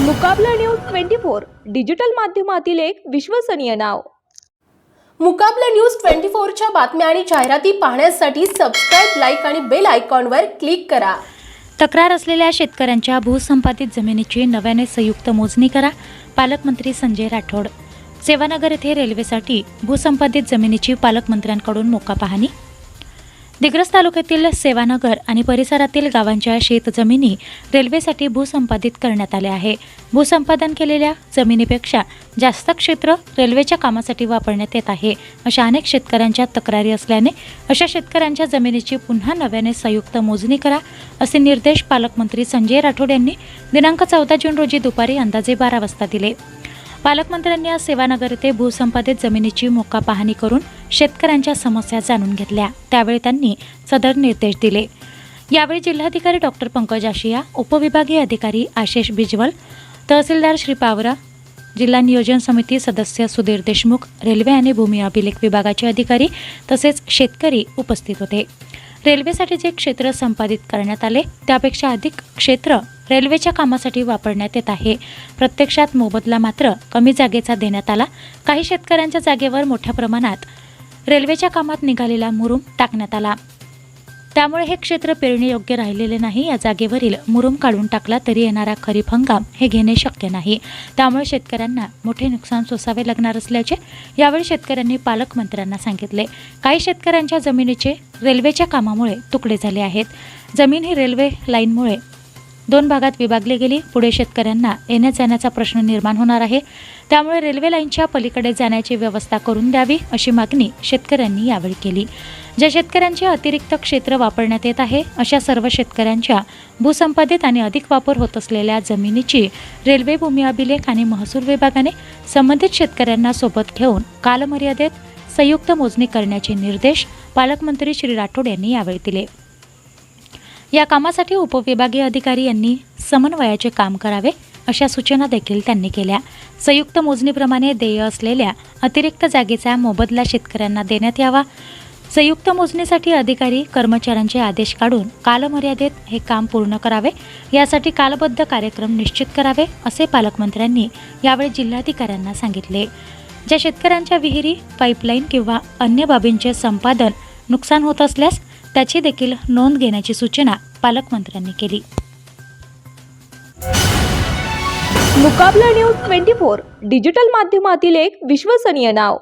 Mukabla news twenty four digital माध्यमातील एक विश्वसनीय नाव. मुकाबला न्यूज ट्वेंटी फोरच्या बातम्या आणि जाहिराती पाहण्यासाठी सबस्क्राईब लाईक आणि बेल आयकॉनवर क्लिक करा. तक्रार असलेल्या शेतकऱ्यांच्या भूसंपादित जमिनीची नव्याने संयुक्त मोजणी करा पालकमंत्री संजय राठोड. सेवानगर येथे रेल्वेसाठी भूसंपादित जमिनीची पालकमंत्र्यांकडून मोका पाहणी दिग्रस तालुक्यातील सेवानगर आणि परिसरातील गावांच्या शेतजमिनी रेल्वेसाठी भूसंपादित करण्यात आल्या आहे. भूसंपादन केलेल्या जमिनीपेक्षा जास्त क्षेत्र रेल्वेच्या कामासाठी वापरण्यात येत आहे अशा अनेक शेतकऱ्यांच्या तक्रारी असल्याने अशा शेतकऱ्यांच्या जमिनीची पुन्हा नव्याने संयुक्त मोजणी करा असे निर्देश पालकमंत्री संजय राठोड यांनी दिनांक चौदा जून रोजी दुपारी अंदाजे बारा वाजता दिले. पालकमंत्र्यांनी आज सेवानगर येथे भूसंपादित जमिनीची मोका पाहणी करून शेतकऱ्यांच्या समस्या जाणून घेतल्या. त्यावेळी त्यांनी सदर निर्देश दिले. यावेळी जिल्हाधिकारी डॉक्टर पंकज आशिया उपविभागीय अधिकारी आशिष बिजवल तहसीलदार श्री पावरा जिल्हा नियोजन समिती सदस्य सुधीर देशमुख रेल्वे आणि भूमी अभिलेख विभागाचे अधिकारी तसेच शेतकरी उपस्थित होते. रेल्वेसाठी जे क्षेत्र संपादित करण्यात आले त्यापेक्षा अधिक क्षेत्र रेल्वेच्या कामासाठी वापरण्यात येत आहे. प्रत्यक्षात मोबदला मात्र कमी जागेचा देण्यात आला. काही शेतकऱ्यांच्या जागेवर मोठ्या प्रमाणात रेल्वेच्या कामात निघालेला मुरुम टाकण्यात आला. त्यामुळे हे क्षेत्र पेरणी राहिलेले नाही. या जागेवरील मुरुम काढून टाकला तरी येणारा खरीप हंगाम हे घेणे शक्य नाही. त्यामुळे शेतकऱ्यांना मोठे नुकसान सोसावे लागणार असल्याचे यावेळी शेतकऱ्यांनी पालकमंत्र्यांना सांगितले. काही शेतकऱ्यांच्या जमिनीचे रेल्वेच्या कामामुळे तुकडे झाले आहेत. जमीन ही रेल्वे लाईनमुळे दोन भागात विभागली गेली. पुढे शेतकऱ्यांना येण्या जाण्याचा प्रश्न निर्माण होणार आहे. त्यामुळे रेल्वे लाईनच्या पलीकडे जाण्याची व्यवस्था करून द्यावी अशी मागणी शेतकऱ्यांनी यावेळी केली. ज्या शेतकऱ्यांचे अतिरिक्त क्षेत्र वापरण्यात येत आहे अशा सर्व शेतकऱ्यांच्या भूसंपादित आणि अधिक वापर होत असलेल्या जमिनीची रेल्वे भूमी अभिलेख आणि महसूल विभागाने संबंधित शेतकऱ्यांना सोबत घेऊन कालमर्यादेत संयुक्त मोजणी करण्याचे निर्देश पालकमंत्री श्री राठोड यांनी यावेळी दिले. या कामासाठी उपविभागीय अधिकारी यांनी समन्वयाचे काम करावे अशा सूचना देखील त्यांनी केल्या. संयुक्त मोजणीप्रमाणे देय असलेल्या अतिरिक्त जागेचा मोबदला शेतकऱ्यांना देण्यात यावा. संयुक्त मोजणीसाठी अधिकारी कर्मचाऱ्यांचे आदेश काढून कालमर्यादेत हे काम पूर्ण करावे. यासाठी कालबद्ध कार्यक्रम निश्चित करावे असे पालकमंत्र्यांनी यावेळी जिल्हाधिकाऱ्यांना सांगितले. ज्या शेतकऱ्यांच्या विहिरी पाईपलाईन किंवा अन्य बाबींचे संपादन नुकसान होत असल्यास त्याची देखील नोंद घेण्याची सूचना पालकमंत्र्यांनी केली. Mukabla news twenty four digital माध्यमातील एक विश्वसनीय नाव.